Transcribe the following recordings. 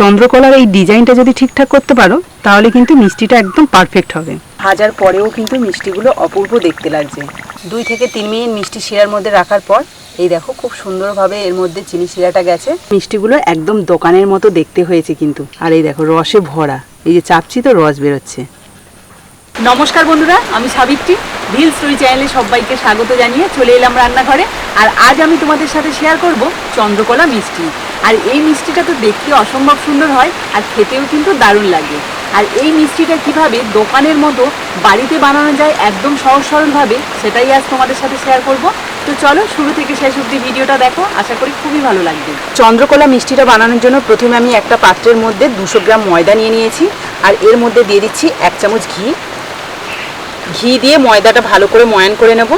চন্দ্রকলার এই ডিজাইনটা যদি ঠিকঠাক করতে পারো তাহলে কিন্তু মিষ্টিটা একদম পারফেক্ট হবে। ভাজার পরেও কিন্তু মিষ্টিগুলো অপূর্ব দেখতে লাগছে। দুই থেকে তিন মিনিট মিষ্টি শিরার মধ্যে রাখার পর এই দেখো খুব সুন্দরভাবে এর মধ্যে চিনি শিরাটা গেছে। মিষ্টিগুলো একদম দোকানের মতো দেখতে হয়েছে কিন্তু। আর এই দেখো রসে ভরা। এই যে চাপছি তো রস বেরোচ্ছে। নমস্কার বন্ধুরা আমি সাবিত্রী। ভিল স্টোরি চ্যানেলে সবাইকে স্বাগত জানিয়ে চলে এলাম রান্নাঘরে। আর আজ আমি তোমাদের সাথে শেয়ার করব চন্দ্রকলা মিষ্টি। আর এই মিষ্টিটা তো দেখতে অসম্ভব সুন্দর হয় আর খেতেও কিন্তু দারুণ লাগে। আর এই মিষ্টিটা কীভাবে দোকানের মতো বাড়িতে বানানো যায় একদম সহজ সরলভাবে, সেটাই আজ তোমাদের সাথে শেয়ার করব। তো চলো, শুরু থেকে শেষ অব্দি ভিডিওটা দেখো, আশা করি খুবই ভালো লাগবে। চন্দ্রকলা মিষ্টিটা বানানোর জন্য প্রথমে আমি একটা পাত্রের মধ্যে দুশো গ্রাম ময়দা নিয়ে নিয়েছি, আর এর মধ্যে দিয়ে দিচ্ছি এক চামচ ঘি। ঘি দিয়ে ময়দাটা ভালো করে ময়ান করে নেব।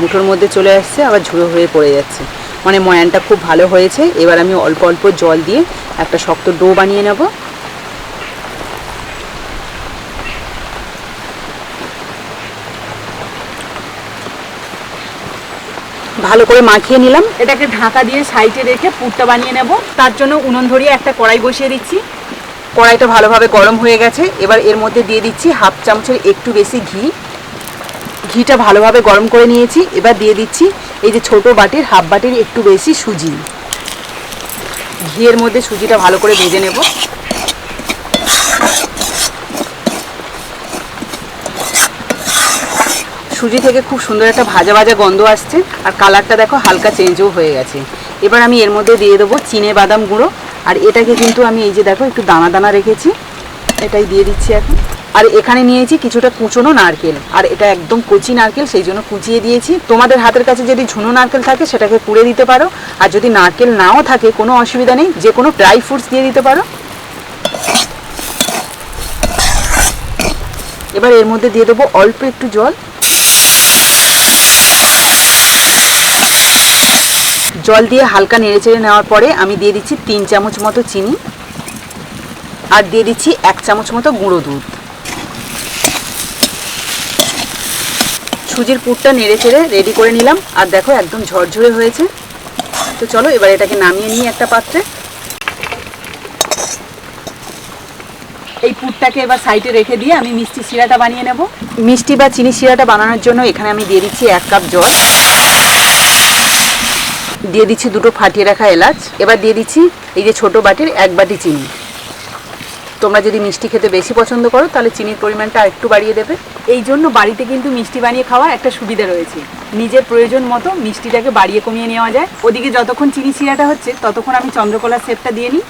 মুঠোর মধ্যে চলে আসছে, আবার ঝুড়ো হয়ে পড়ে যাচ্ছে। মানে ময়ানটা খুব ভালো হয়েছে। এবার আমি অল্প অল্প জল দিয়ে একটা শক্ত ডো বানিয়ে নেব। ভালো করে মাখিয়ে নিলাম। এটাকে ঢাকা দিয়ে সাইডে রেখে পুরটা বানিয়ে নেব। তার জন্য উনুন ধরিয়ে একটা কড়াই বসিয়ে দিচ্ছি। কড়াইটা ভালোভাবে গরম হয়ে গেছে। এবার এর মধ্যে দিয়ে দিচ্ছি হাফ চামচের একটু বেশি ঘি। ঘিটা ভালোভাবে গরম করে নিয়েছি। এবার দিয়ে দিচ্ছি এই যে ছোট বাটির, হাফ বাটির একটু বেশি সুজি। ঘিয়ের মধ্যে সুজিটা ভালো করে ভেজে নেব। সুজি থেকে খুব সুন্দর একটা ভাজা ভাজা গন্ধ আসছে। আর কালারটা দেখো হালকা চেঞ্জও হয়ে গেছে। এবার আমি এর মধ্যে দিয়ে দেবো চিনে বাদাম গুঁড়ো। আর এটাকে কিন্তু আমি এই যে দেখো একটু দানা দানা রেখেছি। এটাই দিয়ে দিচ্ছি এখন। আর এখানে নিয়েছি কিছুটা কুচনো নারকেল। আর এটা একদম কচি নারকেল, সেই জন্য কুচিয়ে দিয়েছি। তোমাদের হাতের কাছে যদি ঝুনো নারকেল থাকে, সেটাকে কুড়ে দিতে পারো। আর যদি নারকেল নাও থাকে, কোনো অসুবিধা নেই। যে কোনো ড্রাই ফ্রুটস দিয়ে দিতে পারো। এবার এর মধ্যে দিয়ে দেবো অল্প একটু জল। জল দিয়ে হালকা নেড়েচেড়ে নেওয়ার পরে আমি দিয়ে দিচ্ছি তিন চামচ মতো চিনি। আর দিয়ে দিচ্ছি এক চামচ মতো গুঁড়ো দুধ। সুজির পুরটা নেড়ে চেড়ে রেডি করে নিলাম। আর দেখো একদম ঝরঝরে হয়েছে। তো চলো এবার এটাকে নামিয়ে নিই একটা পাত্রে। এই পুরটাকে এবার সাইডে রেখে দিয়ে আমি মিষ্টি শিরাটা বানিয়ে নেব। মিষ্টি বা চিনি শিরাটা বানানোর জন্য এখানে আমি দিয়ে দিচ্ছি এক কাপ জল। দিয়ে দিচ্ছি দুটো ফাটিয়ে রাখা এলাচ। এবার দিয়ে দিচ্ছি এই যে ছোট বাটির এক বাটি চিনি। তোমরা যদি মিষ্টি খেতে বেশি পছন্দ করো, তাহলে চিনির পরিমাণটা একটু বাড়িয়ে দেবে। এই জন্য বাড়িতে কিন্তু মিষ্টি বানিয়ে খাওয়ার একটা সুবিধা রয়েছে। নিজের প্রয়োজন মতো মিষ্টিটাকে বাড়িয়ে কমিয়ে নেওয়া যায়। ওদিকে যতক্ষণ চিনি শিরাটা হচ্ছে, ততক্ষণ আমি চন্দ্রকলার শেপটা দিয়ে নিই।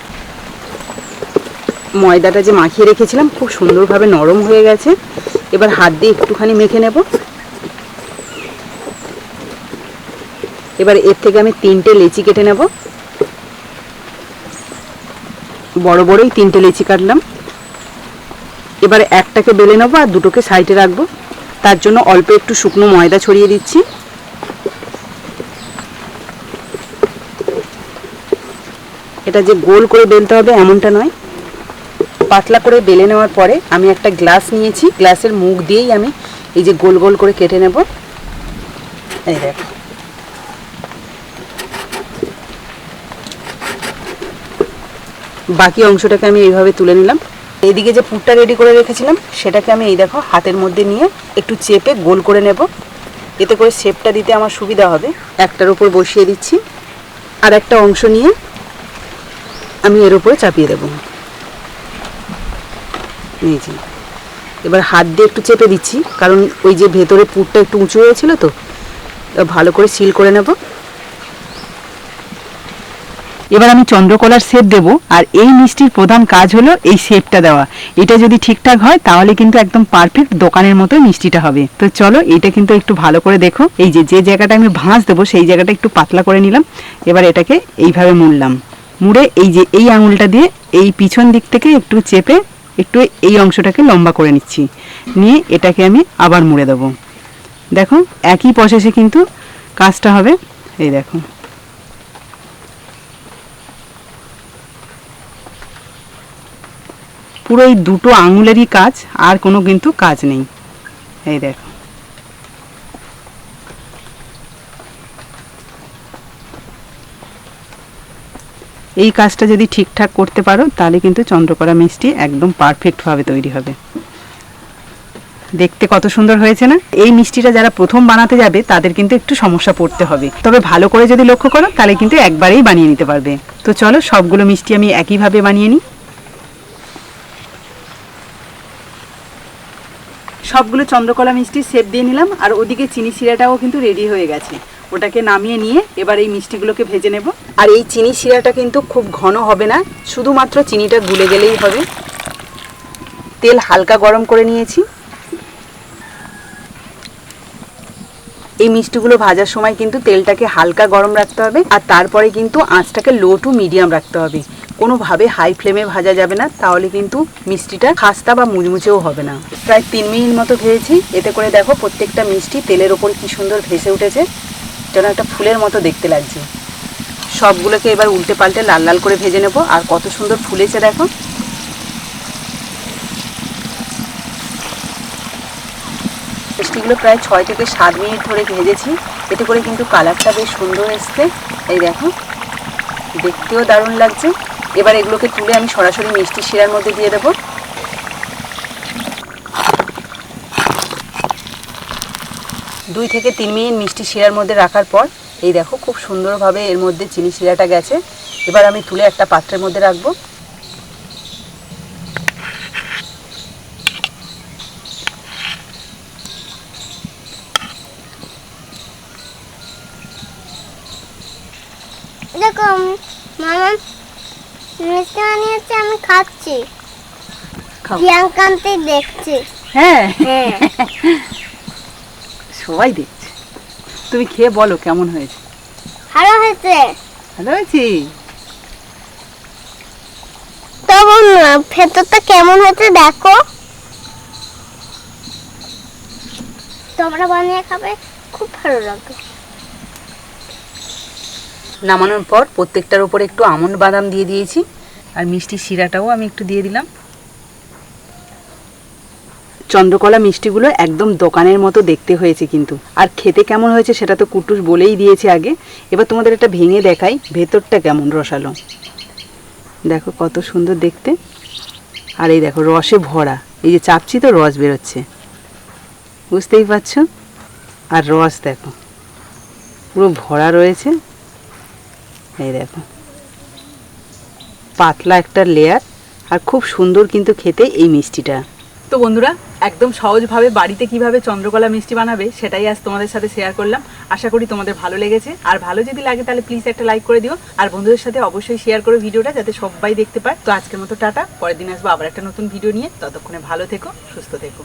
ময়দাটা যে মাখিয়ে রেখেছিলাম, খুব সুন্দরভাবে নরম হয়ে গেছে। এবার হাত দিয়ে একটুখানি মেখে নেব। এবার এর থেকে আমি তিনটে লেচি কেটে নেব। বড় বড়ই তিনটে লেচি কাটলাম। এবার একটাকে বেলে নেব আর দুটোকে সাইডে রাখব। তার জন্য অল্প একটু শুকনো ময়দা ছড়িয়ে দিচ্ছি। এটা যে গোল করে বেলতে হবে এমনটা নয়। পাতলা করে বেলে নেওয়ার পরে আমি একটা গ্লাস নিয়েছি। গ্লাসের মুখ দিয়েই আমি এই যে গোল গোল করে কেটে নেব। এই দেখো। বাকি অংশটাকে আমি এইভাবে তুলে নিলাম। এইদিকে যে পুরটা রেডি করে রেখেছিলাম, সেটাকে আমি এই দেখো হাতের মধ্যে নিয়ে একটু চেপে গোল করে নেব। এতে করে শেপটা দিতে আমার সুবিধা হবে। একটার উপর বসিয়ে দিচ্ছি। আর একটা অংশ নিয়ে আমি এর উপরে চাপিয়ে দেব। যে। এবার হাত দিয়ে একটু চেপে দিচ্ছি, কারণ ওই যে ভেতরে পুরটা একটু উঁচু হয়েছিল তো ভালো করে সিল করে নেব। এবার আমি চন্দ্রকলার শেপ দেব, আর এই মিষ্টির প্রধান কাজ হলো এই শেপটা দেওয়া। এটা যদি ঠিকঠাক হয়, তাহলে কিন্তু একদম পারফেক্ট দোকানের মতো মিষ্টিটা হবে। তো চলো, এটা কিন্তু একটু ভালো করে দেখো। এই যে যে জায়গাটা আমি ভাঁজ দেবো, সেই জায়গাটা একটু পাতলা করে নিলাম। এবার এটাকে এইভাবে মুড়লাম। মুড়ে এই যে, এই আঙুলটা দিয়ে এই পিছন দিক থেকে একটু চেপে একটু এই অংশটাকে লম্বা করে নিচ্ছি। নিয়ে এটাকে আমি আবার মুড়ে দেবো। দেখো, একই প্রসেসে কিন্তু কাজটা হবে। এই দেখো। পুরো এই দুটো আঙুলেরই কাজ, আর কোনো কিন্তু কাজ নেই। এই দেখো। এই কাজটা যদি ঠিকঠাক করতে পারো, তাহলে কিন্তু চন্দ্রকলা মিষ্টি একদম পারফেক্টভাবে তৈরি হবে। দেখতে কত সুন্দর হয়েছে না? এই মিষ্টিটা যারা প্রথম বানাতে যাবে, তাদের কিন্তু একটু সমস্যা পড়তে হবে। তবে ভালো করে যদি লক্ষ্য করো, তাহলে কিন্তু একবারেই বানিয়ে নিতে পারবে। তো চলো, সবগুলো মিষ্টি আমি একইভাবে বানিয়ে নিই। সবগুলো চন্দ্রকলা মিষ্টি সেপ দিয়ে নিলাম, আর ওদিকে চিনি শিরাটাও কিন্তু রেডি হয়ে গেছে। ওটাকে নামিয়ে নিয়ে এবার এই মিষ্টিগুলোকে ভেজে নেব। আর এই চিনি শিরাটা কিন্তু খুব ঘন হবে না, শুধুমাত্র চিনিটা গুলে গেলেই হবে। তেল হালকা গরম করে নিয়েছি। এই মিষ্টিগুলো ভাজার সময় কিন্তু তেলটাকে হালকা গরম রাখতে হবে, আর তারপরে কিন্তু আঁচটাকে লো টু মিডিয়াম রাখতে হবে। কোনোভাবে হাই ফ্লেমে ভাজা যাবে না, তাহলে কিন্তু মিষ্টিটা খাস্তা বা মুচমুচেও হবে না। প্রায় তিন মিনিট মতো ভেজেছি, এতে করে দেখো প্রত্যেকটা মিষ্টি তেলের ওপর কি সুন্দর ভেসে উঠেছে, যেন একটা ফুলের মতো দেখতে লাগছে। সবগুলোকে এবার উল্টে পাল্টে লাল লাল করে ভেজে নেব, আর কত সুন্দর ফুলেছে দেখো। মিষ্টিগুলো প্রায় ছয় থেকে সাত মিনিট ধরে ভেজেছি, এতে করে কিন্তু কালারটা বেশ সুন্দর এসছে। এই দেখো, দেখতেও দারুণ লাগছে। এবার এগুলোকে তুলে আমি সরাসরি মিষ্টি শিরার মধ্যে দিয়ে দেবো। দুই থেকে তিন মিনিট মিষ্টি শিরার মধ্যে রাখার পর, এই দেখো খুব সুন্দরভাবে এর মধ্যে চিনি শিরাটা গেছে। এবার আমি তুলে একটা পাত্রের মধ্যে রাখব। দেখো মামা। মিষ্টি বানিয়েছে আমি খাচ্ছি। প্রিয়াঙ্কান্তি দেখছি। হ্যাঁ। হ্যাঁ। সবাই দেখছে। তুমি খেয়ে বলো কেমন হয়েছে? ভালো হয়েছে। ভালো হয়েছে? তখন ভেতরটা কেমন হয়েছে দেখো। তোমরা বানিয়ে খাবে খুব ভালো লাগবে। নামানোর পর প্রত্যেকটার উপরে একটু আমন্ড বাদাম দিয়ে দিয়েছি। আর মিষ্টি শিরাটাও আমি একটু দিয়ে দিলাম। চন্দ্রকলা মিষ্টিগুলো একদম দোকানের মতো দেখতে হয়েছে কিন্তু। আর খেতে কেমন হয়েছে সেটা তো কুটুস বলেই দিয়েছে আগে। এবার তোমাদের এটা ভেঙে দেখাই, ভেতরটা কেমন রসালো। দেখো কত সুন্দর দেখতে। আর এই দেখো রসে ভরা, এই যে চাপছি তো রস বেরোচ্ছে। বুঝতেই পারছ? আর রস দেখো, পুরো ভরা রয়েছে। এই দেখো। পাতলা একটা লেয়ার আর খুব সুন্দর কিন্তু খেতে এই মিষ্টিটা। তো বন্ধুরা, একদম সহজভাবে বাড়িতে কীভাবে চন্দ্রকলা মিষ্টি বানাবে সেটাই আজ তোমাদের সাথে শেয়ার করলাম। আশা করি তোমাদের ভালো লেগেছে। আর ভালো যদি লাগে তাহলে প্লিজ একটা লাইক করে দিও। আর বন্ধুদের সাথে অবশ্যই শেয়ার করো ভিডিওটা যাতে সবাই দেখতে পায়। তো আজকের মতো টাটা, পরের দিন আসব আবার একটা নতুন ভিডিও নিয়ে। ততক্ষণে ভালো থেকো, সুস্থ থেকো।